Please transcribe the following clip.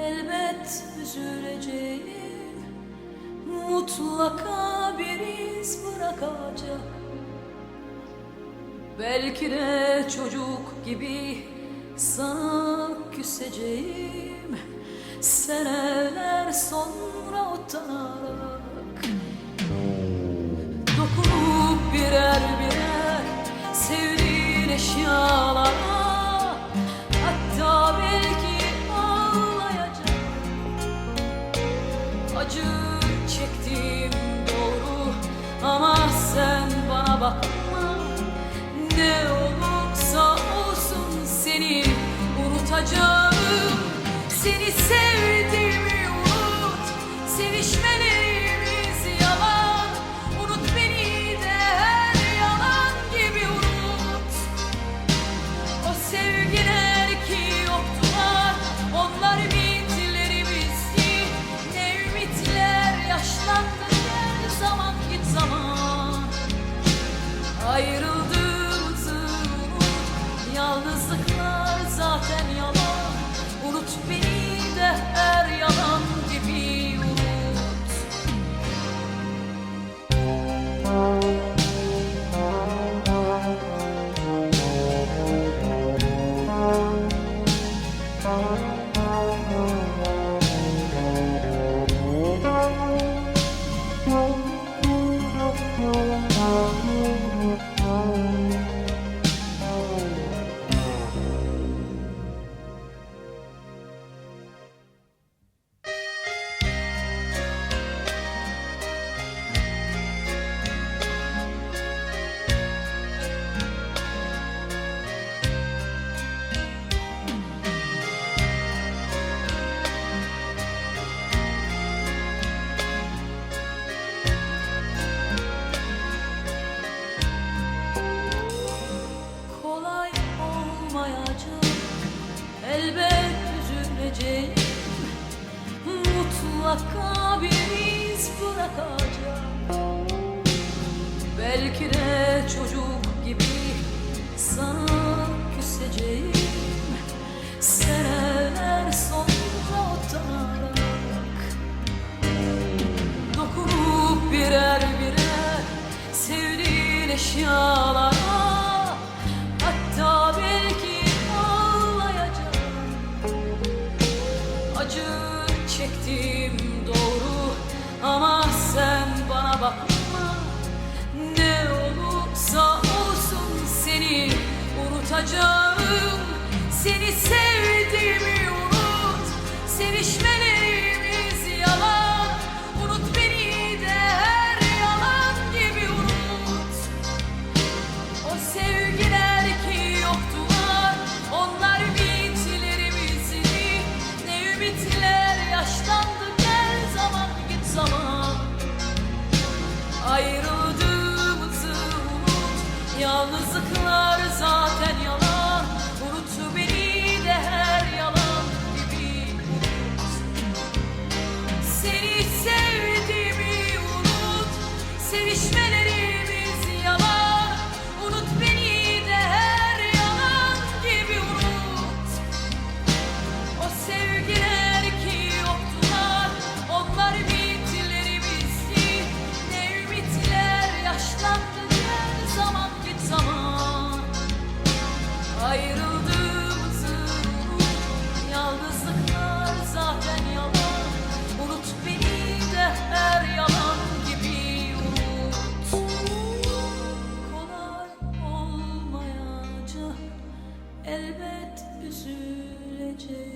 elbet üzüleceğim. Mutlaka bir iz bırakacak Belki de çocuk gibi sana küseceğim. Seneler sonra utana bakma Ne olursa olsun seni unutacağım. Seni sevdim. be me. mutlaka birimiz bırakacak Belki de çocuk gibi sana küseceğim. Seneler sonra utanarak Dokunup birer birer sevdiğin eşyalar Seni sevdiğimi unut. Sevişmelerimiz yalan. Unut beni de her yalan gibi unut. O sevgi sevişmene elbet üzüleceğim